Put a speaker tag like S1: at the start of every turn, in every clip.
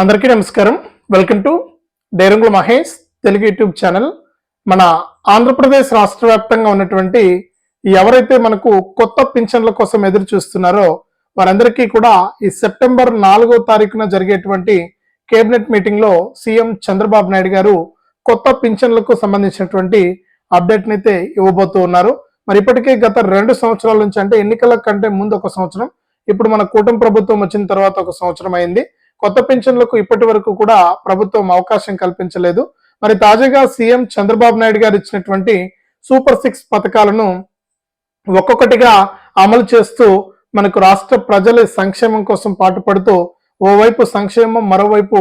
S1: అందరికీ నమస్కారం. Welcome to Derangula Mahesh Telugu YouTube channel. మన ఆంధ్రప్రదేశ్ రాష్ట్ర వ్యాప్తంగా ఉన్నటువంటి ఎవరైతే మనకు కొత్త పింఛన్ల కోసం ఎదురు చూస్తున్నారో వారందరికీ కూడా ఈ సెప్టెంబర్ నాలుగో తారీఖున జరిగేటువంటి కేబినెట్ మీటింగ్లో సీఎం చంద్రబాబు నాయుడు గారు కొత్త పింఛన్లకు సంబంధించినటువంటి అప్డేట్ అయితే ఇవ్వబోతూ ఉన్నారు. మరి ఇప్పటికే గత రెండు సంవత్సరాల నుంచి అంటే ఎన్నికల కంటే ముందు ఒక సంవత్సరం ఇప్పుడు మన కూటమి ప్రభుత్వం వచ్చిన తర్వాత ఒక సంవత్సరం అయింది. కొత్త పెన్షన్లకు ఇప్పటి వరకు కూడా ప్రభుత్వం అవకాశం కల్పించలేదు. మరి తాజాగా సీఎం చంద్రబాబు నాయుడు గారు ఇచ్చినటువంటి సూపర్ సిక్స్ పథకాలను ఒక్కొక్కటిగా అమలు చేస్తూ మనకు రాష్ట్ర ప్రజల సంక్షేమం కోసం పాటుపడుతూ ఓవైపు సంక్షేమం మరోవైపు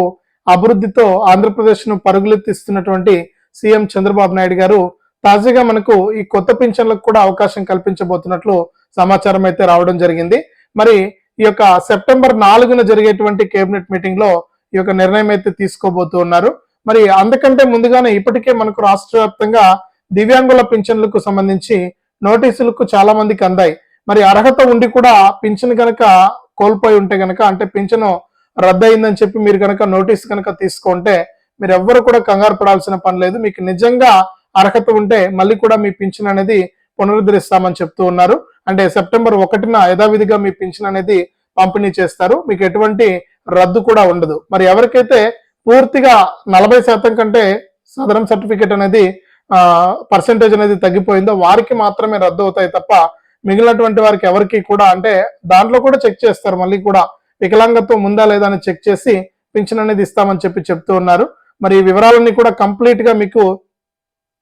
S1: అభివృద్ధితో ఆంధ్రప్రదేశ్ను పరుగులెత్తిస్తున్నటువంటి సీఎం చంద్రబాబు నాయుడు గారు తాజాగా మనకు ఈ కొత్త పింఛన్లకు కూడా అవకాశం కల్పించబోతున్నట్లు సమాచారం అయితే రావడం జరిగింది. మరి ఈ యొక్క సెప్టెంబర్ నాలుగున జరిగేటువంటి కేబినెట్ మీటింగ్లో ఈ యొక్క నిర్ణయం అయితే తీసుకోబోతూ ఉన్నారు. మరి అందుకంటే ముందుగానే ఇప్పటికే మనకు రాష్ట్ర వ్యాప్తంగా దివ్యాంగుల పింఛన్లకు సంబంధించి నోటీసులకు చాలా మందికి అందాయి. మరి అర్హత ఉండి కూడా పింఛన్ కనుక కోల్పోయి ఉంటే కనుక అంటే పింఛను రద్దయిందని చెప్పి మీరు కనుక నోటీస్ కనుక తీసుకుంటే మీరు ఎవ్వరు కూడా కంగారు పడాల్సిన పని లేదు. మీకు నిజంగా అర్హత ఉంటే మళ్ళీ కూడా మీ పింఛన్ అనేది పునరుద్ధరిస్తామని చెప్తూ ఉన్నారు. అంటే సెప్టెంబర్ ఒకటిన యథావిధిగా మీ పింఛన్ అనేది పంపిణీ చేస్తారు. మీకు ఎటువంటి రద్దు కూడా ఉండదు. మరి ఎవరికైతే పూర్తిగా నలభై శాతం కంటే సదరం సర్టిఫికేట్ అనేది పర్సంటేజ్ అనేది తగ్గిపోయిందో వారికి మాత్రమే రద్దు అవుతాయి తప్ప మిగిలినటువంటి వారికి ఎవరికి కూడా అంటే దాంట్లో కూడా చెక్ చేస్తారు. మళ్ళీ కూడా వికలాంగత్వం ఉందా లేదా అని చెక్ చేసి పింఛన్ అనేది ఇస్తామని చెప్పి చెప్తూ ఉన్నారు. మరి ఈ వివరాలన్నీ కూడా కంప్లీట్గా మీకు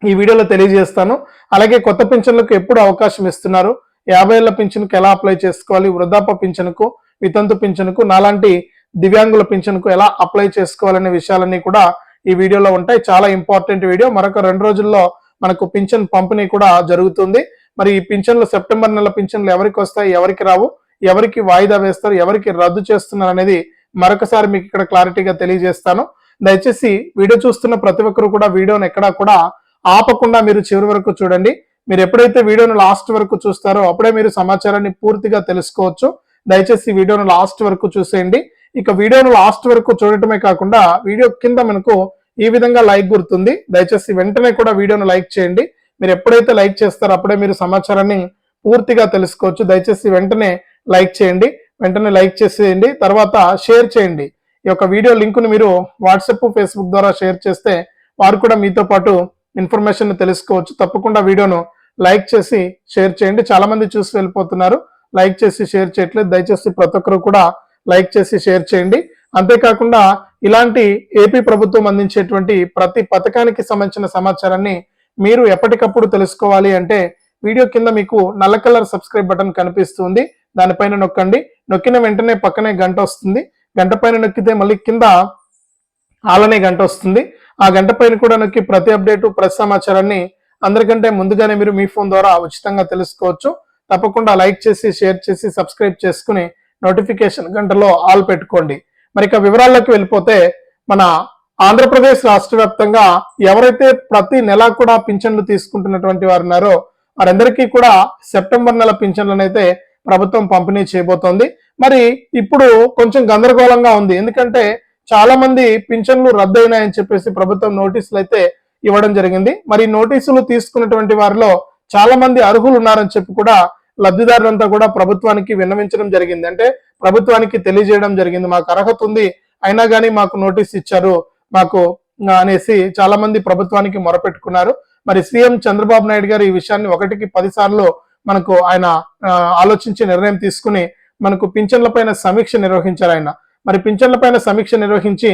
S1: ఈ వీడియోలో తెలియజేస్తాను. అలాగే కొత్త పింఛన్లకు ఎప్పుడు అవకాశం ఇస్తున్నారు. యాభై ఏళ్ళ పింఛన్కు ఎలా అప్లై చేసుకోవాలి? వృద్ధాప్య పింఛన్కు వితంతు పింఛన్కు నాలాంటి దివ్యాంగుల పింఛన్కు ఎలా అప్లై చేసుకోవాలనే విషయాలన్నీ కూడా ఈ వీడియోలో ఉంటాయి. చాలా ఇంపార్టెంట్ వీడియో. మరొక రెండు రోజుల్లో మనకు పింఛన్ పంపిణీ కూడా జరుగుతుంది. మరి ఈ పింఛన్లు సెప్టెంబర్ నెల పింఛన్లు ఎవరికి వస్తాయి ఎవరికి రావు ఎవరికి వాయిదా వేస్తారు ఎవరికి రద్దు చేస్తున్నారు అనేది మరొకసారి మీకు ఇక్కడ క్లారిటీగా తెలియజేస్తాను. దయచేసి వీడియో చూస్తున్న ప్రతి ఒక్కరు కూడా వీడియోని ఎక్కడా కూడా ఆపకుండా మీరు చివరి వరకు చూడండి. మీరు ఎప్పుడైతే వీడియోను లాస్ట్ వరకు చూస్తారో అప్పుడే మీరు సమాచారాన్ని పూర్తిగా తెలుసుకోవచ్చు. దయచేసి వీడియోను లాస్ట్ వరకు చూసేయండి. ఇక వీడియోను లాస్ట్ వరకు చూడటమే కాకుండా వీడియో కింద మనకు ఈ విధంగా లైక్ గుర్తుంది. దయచేసి వెంటనే కూడా వీడియోను లైక్ చేయండి. మీరు ఎప్పుడైతే లైక్ చేస్తారో అప్పుడే మీరు సమాచారాన్ని పూర్తిగా తెలుసుకోవచ్చు. దయచేసి వెంటనే లైక్ చేయండి. వెంటనే లైక్ చేసేయండి. తర్వాత షేర్ చేయండి. ఈ యొక్క వీడియో లింకును మీరు వాట్సాప్ ఫేస్బుక్ ద్వారా షేర్ చేస్తే వారు కూడా మీతో పాటు ఇన్ఫర్మేషన్ తెలుసుకోవచ్చు. తప్పకుండా వీడియోను లైక్ చేసి షేర్ చేయండి. చాలా మంది చూసి వెళ్ళిపోతున్నారు. లైక్ చేసి షేర్ చేయట్లేదు. దయచేసి ప్రతి ఒక్కరు కూడా లైక్ చేసి షేర్ చేయండి. అంతేకాకుండా ఇలాంటి ఏపీ ప్రభుత్వం అందించేటువంటి ప్రతి పథకానికి సంబంధించిన సమాచారాన్ని మీరు ఎప్పటికప్పుడు తెలుసుకోవాలి అంటే వీడియో కింద మీకు నల్ల కలర్ సబ్స్క్రైబ్ బటన్ కనిపిస్తుంది. దానిపైన నొక్కండి. నొక్కిన వెంటనే పక్కనే గంట వస్తుంది. గంట పైన నొక్కితే మళ్ళీ కింద ఆలనే గంట వస్తుంది. ఆ గంట పైన కూడా నొక్కి ప్రతి అప్డేటు ప్రతి సమాచారాన్ని అందరికంటే ముందుగానే మీరు మీ ఫోన్ ద్వారా ఉచితంగా తెలుసుకోవచ్చు. తప్పకుండా లైక్ చేసి షేర్ చేసి సబ్స్క్రైబ్ చేసుకుని నోటిఫికేషన్ గంటలో ఆల్ పెట్టుకోండి. మరి ఇక వివరాల్లోకి వెళ్ళిపోతే మన ఆంధ్రప్రదేశ్ రాష్ట్ర వ్యాప్తంగా ఎవరైతే ప్రతి నెల కూడా పింఛన్లు తీసుకుంటున్నటువంటి వారు ఉన్నారో వారందరికీ కూడా సెప్టెంబర్ నెల పింఛన్లను అయితే ప్రభుత్వం పంపిణీ చేయబోతోంది. మరి ఇప్పుడు కొంచెం గందరగోళంగా ఉంది. ఎందుకంటే చాలా మంది పింఛన్లు రద్దయినాయని చెప్పేసి ప్రభుత్వం నోటీసులు అయితే ఇవ్వడం జరిగింది. మరి నోటీసులు తీసుకున్నటువంటి వారిలో చాలా మంది అర్హులు ఉన్నారని చెప్పి కూడా లబ్ధిదారులంతా కూడా ప్రభుత్వానికి విన్నవించడం జరిగింది. అంటే ప్రభుత్వానికి తెలియజేయడం జరిగింది. మాకు అర్హత ఉంది అయినా కానీ మాకు నోటీస్ ఇచ్చారు మాకు అనేసి చాలా మంది ప్రభుత్వానికి మొరపెట్టుకున్నారు. మరి సీఎం చంద్రబాబు నాయుడు గారు ఈ విషయాన్ని ఒకటికి పదిసార్లు మనకు ఆయన ఆలోచించి నిర్ణయం తీసుకుని మనకు పింఛన్ల పైన సమీక్ష నిర్వహించారు ఆయన. మరి పింఛన్ల పైన సమీక్ష నిర్వహించి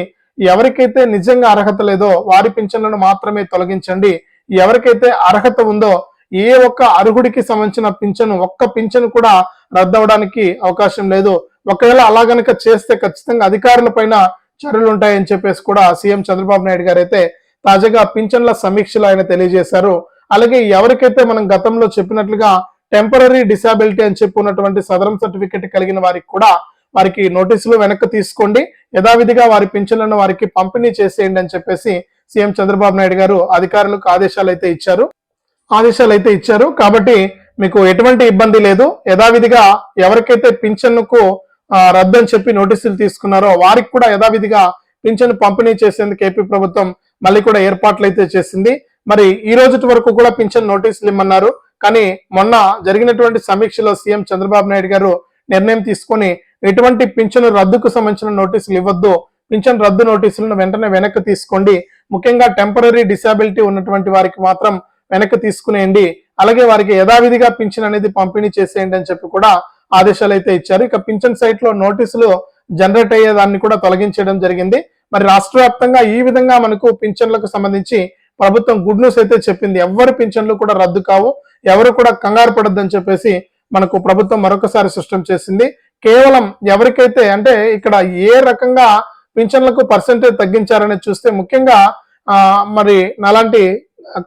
S1: ఎవరికైతే నిజంగా అర్హత లేదో వారి పింఛన్లను మాత్రమే తొలగించండి. ఎవరికైతే అర్హత ఉందో ఏ ఒక్క అర్హుడికి సంబంధించిన పింఛను ఒక్క పింఛను కూడా రద్దవడానికి అవకాశం లేదు. ఒకవేళ అలా గనక చేస్తే ఖచ్చితంగా అధికారుల పైన చర్యలు ఉంటాయని చెప్పేసి కూడా సీఎం చంద్రబాబు నాయుడు గారు అయితే తాజాగా పింఛన్ల సమీక్షలు ఆయన తెలియజేశారు. అలాగే ఎవరికైతే మనం గతంలో చెప్పినట్లుగా టెంపరీ డిసాబిలిటీ అని చెప్పున్నటువంటి సదరం సర్టిఫికెట్ కలిగిన వారికి కూడా వారికి నోటీసులు వెనక్కి తీసుకోండి. యథావిధిగా వారి పింఛన్లను వారికి పంపిణీ చేసేయండి అని చెప్పేసి సీఎం చంద్రబాబు నాయుడు గారు అధికారులకు ఆదేశాలు అయితే ఇచ్చారు. ఆదేశాలు అయితే ఇచ్చారు. కాబట్టి మీకు ఎటువంటి ఇబ్బంది లేదు. యథావిధిగా ఎవరికైతే పింఛన్కు రద్దు అని చెప్పి నోటీసులు తీసుకున్నారో వారికి కూడా యథావిధిగా పింఛన్ పంపిణీ చేసేందుకు ఏపీ ప్రభుత్వం మళ్ళీ కూడా ఏర్పాట్లు అయితే చేసింది. మరి ఈ రోజు వరకు కూడా పింఛన్ నోటీసులు ఇమ్మన్నారు. కానీ మొన్న జరిగినటువంటి సమీక్షలో సీఎం చంద్రబాబు నాయుడు గారు నిర్ణయం తీసుకొని ఎటువంటి పింఛను రద్దుకు సంబంధించిన నోటీసులు ఇవ్వద్దు. పింఛన్ రద్దు నోటీసులను వెంటనే వెనక్కి తీసుకోండి. ముఖ్యంగా టెంపరీ డిసాబిలిటీ ఉన్నటువంటి వారికి మాత్రం వెనక్కి తీసుకునేయండి. అలాగే వారికి యథావిధిగా పింఛన్ అనేది పంపిణీ చేసేయండి అని చెప్పి కూడా ఆదేశాలు అయితే ఇచ్చారు. ఇక పింఛన్ సైట్లో నోటీసులు జనరేట్ అయ్యేదాన్ని కూడా తొలగించడం జరిగింది. మరి రాష్ట్ర వ్యాప్తంగా ఈ విధంగా మనకు పింఛన్లకు సంబంధించి ప్రభుత్వం గుడ్ న్యూస్ అయితే చెప్పింది. ఎవరి పింఛన్లు కూడా రద్దు కావు. ఎవరు కూడా కంగారు పడద్దని చెప్పేసి మనకు ప్రభుత్వం మరొకసారి స్పష్టం చేసింది. కేవలం ఎవరికైతే అంటే ఇక్కడ ఏ రకంగా పింఛన్లకు పర్సెంటేజ్ తగ్గించారని చూస్తే ముఖ్యంగా మరి అలాంటి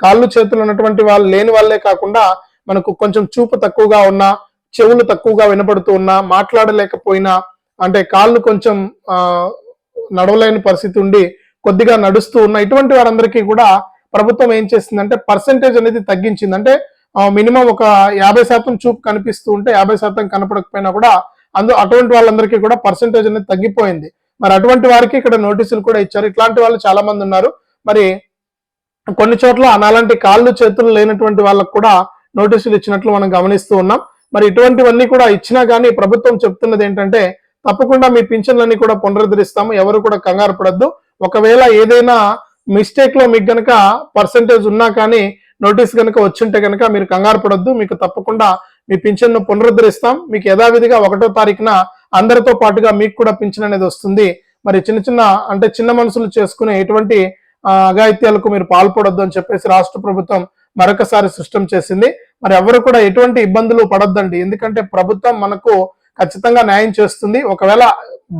S1: కాళ్ళు చేతులు ఉన్నటువంటి వాళ్ళు లేని వాళ్ళే కాకుండా మనకు కొంచెం చూపు తక్కువగా ఉన్నా చెవులు తక్కువగా వినపడుతూ ఉన్నా మాట్లాడలేకపోయినా అంటే కాళ్ళు కొంచెం నడవలేని పరిస్థితి ఉండి కొద్దిగా నడుస్తూ ఉన్న ఇటువంటి వారందరికీ కూడా ప్రభుత్వం ఏం చేసిందంటే పర్సెంటేజ్ అనేది తగ్గించింది. అంటే మినిమం ఒక యాభై శాతం చూపు కనిపిస్తూ ఉంటే యాభై శాతం కనపడకపోయినా కూడా అందు అటువంటి వాళ్ళందరికీ కూడా పర్సెంటేజ్ అనేది తగ్గిపోయింది. మరి అటువంటి వారికి ఇక్కడ నోటీసులు కూడా ఇచ్చారు. ఇట్లాంటి వాళ్ళు చాలా మంది ఉన్నారు. మరి కొన్ని చోట్ల అలాంటి కాళ్ళు చేతులు లేనటువంటి వాళ్ళకు కూడా నోటీసులు ఇచ్చినట్లు మనం గమనిస్తూ ఉన్నాం. మరి ఇటువంటివన్నీ కూడా ఇచ్చినా కానీ ప్రభుత్వం చెప్తున్నది ఏంటంటే తప్పకుండా మీ పింఛన్లన్నీ కూడా పునరుద్ధరిస్తాము. ఎవరు కూడా కంగారు పడద్దు. ఒకవేళ ఏదైనా మిస్టేక్లో మీకు గనక పర్సంటేజ్ ఉన్నా కానీ నోటీస్ కనుక వచ్చింటే కనుక మీరు కంగారు పడద్దు. మీకు తప్పకుండా మీ పింఛన్ను పునరుద్ధరిస్తాం. మీకు యథావిధిగా ఒకటో తారీఖున అందరితో పాటుగా మీకు కూడా పింఛన్ అనేది వస్తుంది. మరి చిన్న చిన్న అంటే చిన్న మనసులు చేసుకునే ఎటువంటి అఘాయిత్యాలకు మీరు పాల్పడొద్దు అని చెప్పేసి రాష్ట్ర ప్రభుత్వం మరొకసారి సృష్టం చేసింది. మరి ఎవరు కూడా ఎటువంటి ఇబ్బందులు పడొద్దండి. ఎందుకంటే ప్రభుత్వం మనకు ఖచ్చితంగా న్యాయం చేస్తుంది. ఒకవేళ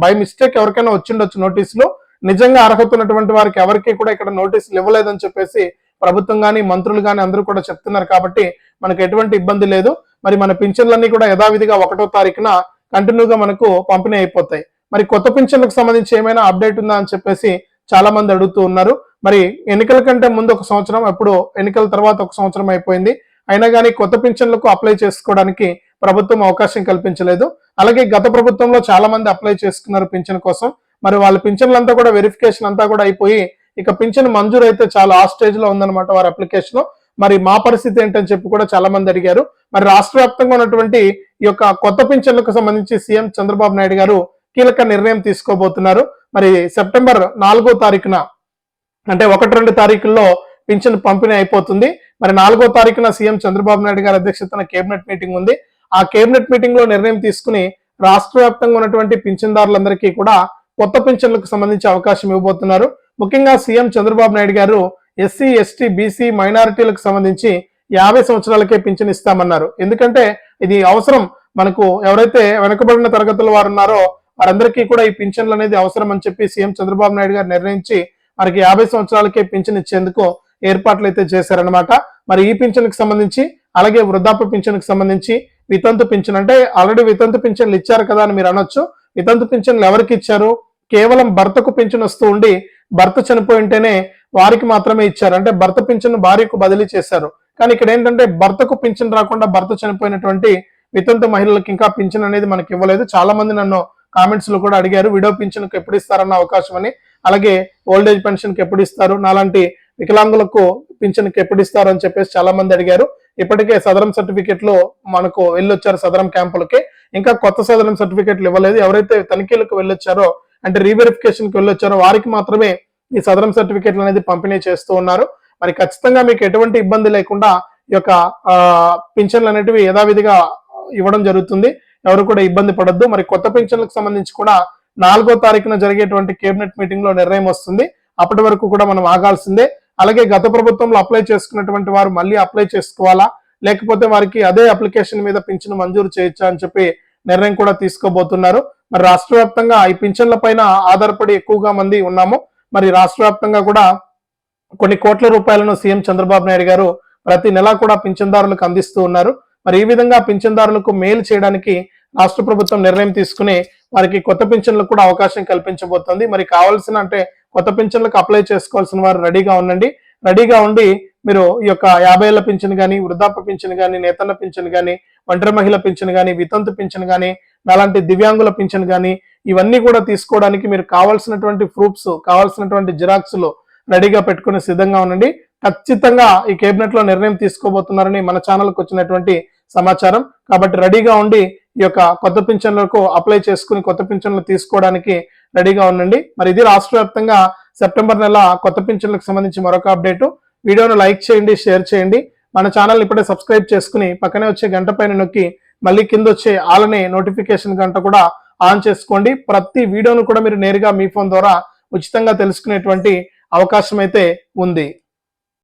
S1: బై మిస్టేక్ ఎవరికైనా వచ్చిండొచ్చు నోటీసులు. నిజంగా అర్హత ఉన్నటువంటి వారికి ఎవరికి కూడా ఇక్కడ నోటీసులు ఇవ్వలేదని చెప్పేసి ప్రభుత్వం కానీ మంత్రులు కానీ అందరూ కూడా చెప్తున్నారు కాబట్టి మనకు ఎటువంటి ఇబ్బంది లేదు. మరి మన పింఛన్లన్నీ కూడా యథావిధిగా ఒకటో తారీఖున కంటిన్యూగా మనకు పంపిణీ అయిపోతాయి. మరి కొత్త పింఛన్లకు సంబంధించి ఏమైనా అప్డేట్ ఉందా అని చెప్పేసి చాలా మంది అడుగుతూ ఉన్నారు. మరి ఎన్నికల కంటే ముందు ఒక సంవత్సరం ఎప్పుడు ఎన్నికల తర్వాత ఒక సంవత్సరం అయిపోయింది. అయినా కానీ కొత్త పింఛన్లకు అప్లై చేసుకోవడానికి ప్రభుత్వం అవకాశం కల్పించలేదు. అలాగే గత ప్రభుత్వంలో చాలా మంది అప్లై చేసుకున్నారు పింఛన్ కోసం. మరి వాళ్ళ పింఛన్లంతా కూడా వెరిఫికేషన్ అంతా కూడా అయిపోయి ఇక పింఛన్ మంజూరు అయితే చాలా ఆ స్టేజ్లో ఉందన్నమాట వారి అప్లికేషన్. మరి మా పరిస్థితి ఏంటని చెప్పి కూడా చాలా మంది అడిగారు. మరి రాష్ట్ర వ్యాప్తంగా ఉన్నటువంటి ఈ యొక్క కొత్త పింఛన్లకు సంబంధించి సీఎం చంద్రబాబు నాయుడు గారు కీలక నిర్ణయం తీసుకోబోతున్నారు. మరి సెప్టెంబర్ నాలుగో తారీఖున అంటే ఒకటి రెండు తారీఖుల్లో పింఛన్ పంపిణీ అయిపోతుంది. మరి నాలుగో తారీఖున సీఎం చంద్రబాబు నాయుడు గారి అధ్యక్షతన కేబినెట్ మీటింగ్ ఉంది. ఆ కేబినెట్ మీటింగ్లో నిర్ణయం తీసుకుని రాష్ట్ర వ్యాప్తంగా ఉన్నటువంటి పింఛన్దారులందరికీ కూడా కొత్త పింఛన్లకు సంబంధించి అవకాశం ఇవ్వబోతున్నారు. ముఖ్యంగా సీఎం చంద్రబాబు నాయుడు గారు ఎస్సీ ఎస్టీ బీసీ మైనారిటీలకు సంబంధించి యాభై సంవత్సరాలకే పింఛన్ ఇస్తామన్నారు. ఎందుకంటే ఇది అవసరం. మనకు ఎవరైతే వెనుకబడిన తరగతుల వారు ఉన్నారో వారందరికీ కూడా ఈ పింఛన్లు అనేది అవసరం అని చెప్పి సీఎం చంద్రబాబు నాయుడు గారు నిర్ణయించి మనకి యాభై సంవత్సరాలకే పింఛన్ ఇచ్చేందుకు ఏర్పాట్లు అయితే చేశారనమాట మరి ఈ పింఛన్కి సంబంధించి అలాగే వృద్ధాప్య పింఛన్కి సంబంధించి వితంతు పింఛన్ అంటే ఆల్రెడీ వితంతు పింఛన్లు ఇచ్చారు కదా అని మీరు అనొచ్చు. వితంతు పింఛన్లు ఎవరికి ఇచ్చారు? కేవలం భర్తకు పింఛన్ వస్తూ ఉండి భర్త చనిపోయి ఉంటేనే వారికి మాత్రమే ఇచ్చారు. అంటే భర్త పింఛన్ భార్యకు బదిలీ చేశారు. కానీ ఇక్కడ ఏంటంటే భర్తకు పింఛన్ రాకుండా భర్త చనిపోయినటువంటి వితంతు మహిళలకు ఇంకా పింఛన్ అనేది మనకి ఇవ్వలేదు. చాలా మంది నన్ను కామెంట్స్లో కూడా అడిగారు విడో పింఛన్కు ఎప్పుడు ఇస్తారన్న అవకాశం అని. అలాగే ఓల్డ్ ఏజ్ పెన్షన్కి ఎప్పుడు ఇస్తారు? నాలాంటి వికలాంగులకు పింఛన్కి ఎప్పుడు ఇస్తారు అని చెప్పేసి చాలా మంది అడిగారు. ఇప్పటికే సదరం సర్టిఫికెట్లో మనకు వెళ్ళొచ్చారు సదరం క్యాంపులకి. ఇంకా కొత్త సదరం సర్టిఫికెట్లు ఇవ్వలేదు. ఎవరైతే తనిఖీలకు వెళ్ళొచ్చారో అంటే రీవెరిఫికేషన్కి వెళ్ళొచ్చారో వారికి మాత్రమే ఈ సదరం సర్టిఫికేట్లు అనేది పంపిణీ చేస్తూ ఉన్నారు. మరి ఖచ్చితంగా మీకు ఎటువంటి ఇబ్బంది లేకుండా ఈ యొక్క పింఛన్లు అనేటివి యథావిధిగా ఇవ్వడం జరుగుతుంది. ఎవరు కూడా ఇబ్బంది పడద్దు. మరి కొత్త పింఛన్లకు సంబంధించి కూడా నాలుగో తారీఖున జరిగేటువంటి కేబినెట్ మీటింగ్లో నిర్ణయం వస్తుంది. అప్పటి వరకు కూడా మనం ఆగాల్సిందే. అలాగే గత ప్రభుత్వంలో అప్లై చేసుకున్నటువంటి వారు మళ్ళీ అప్లై చేసుకోవాలా? లేకపోతే వారికి అదే అప్లికేషన్ మీద పింఛన్ మంజూరు చేయొచ్చా అని చెప్పి నిర్ణయం కూడా తీసుకోబోతున్నారు. మరి రాష్ట్ర వ్యాప్తంగా ఈ పింఛన్ల పైన ఆధారపడి ఎక్కువగా మంది ఉన్నాము. మరి రాష్ట్ర వ్యాప్తంగా కూడా కొన్ని కోట్ల రూపాయలను సీఎం చంద్రబాబు నాయుడు గారు ప్రతి నెల కూడా పింఛన్దారులకు అందిస్తూ ఉన్నారు. మరి ఈ విధంగా పింఛన్దారులకు మేలు చేయడానికి రాష్ట్ర ప్రభుత్వం నిర్ణయం తీసుకుని వారికి కొత్త పింఛన్లకు కూడా అవకాశం కల్పించబోతోంది. మరి కావాల్సిన అంటే కొత్త పింఛన్లకు అప్లై చేసుకోవాల్సిన వారు రెడీగా ఉండండి. రెడీగా ఉండి మీరు ఈ యొక్క యాభై ఏళ్ళ పింఛన్ కానీ వృద్ధాప్య పింఛన్ కానీ నేతన్న పింఛన్ కానీ ఒంటరి మహిళ పింఛన్ కానీ వితంతు పింఛన్ కానీ అలాంటి దివ్యాంగుల పింఛన్ కానీ ఇవన్నీ కూడా తీసుకోవడానికి మీరు కావాల్సినటువంటి ప్రూఫ్స్ కావాల్సినటువంటి జిరాక్స్లు రెడీగా పెట్టుకుని సిద్ధంగా ఉండండి. ఖచ్చితంగా ఈ కేబినెట్లో నిర్ణయం తీసుకోబోతున్నారని మన ఛానల్కి వచ్చినటువంటి సమాచారం. కాబట్టి రెడీగా ఉండి ఈ యొక్క కొత్త పింఛన్లకు అప్లై చేసుకుని కొత్త పింఛన్లు తీసుకోవడానికి రెడీగా ఉండండి. మరి ఇది రాష్ట్ర వ్యాప్తంగా సెప్టెంబర్ నెల కొత్త పింఛన్లకు సంబంధించి మరొక అప్డేట్. వీడియోను లైక్ చేయండి షేర్ చేయండి. మన ఛానల్ ఇప్పుడే సబ్స్క్రైబ్ చేసుకుని పక్కనే వచ్చే గంట పైన నొక్కి మళ్ళీ కింద వచ్చే ఆలనే నోటిఫికేషన్ గంట కూడా ఆన్ చేసుకోండి. ప్రతి వీడియోను కూడా మీరు నేరుగా మీ ఫోన్ ద్వారా ఉచితంగా తెలుసుకునేటువంటి అవకాశం అయితే ఉంది.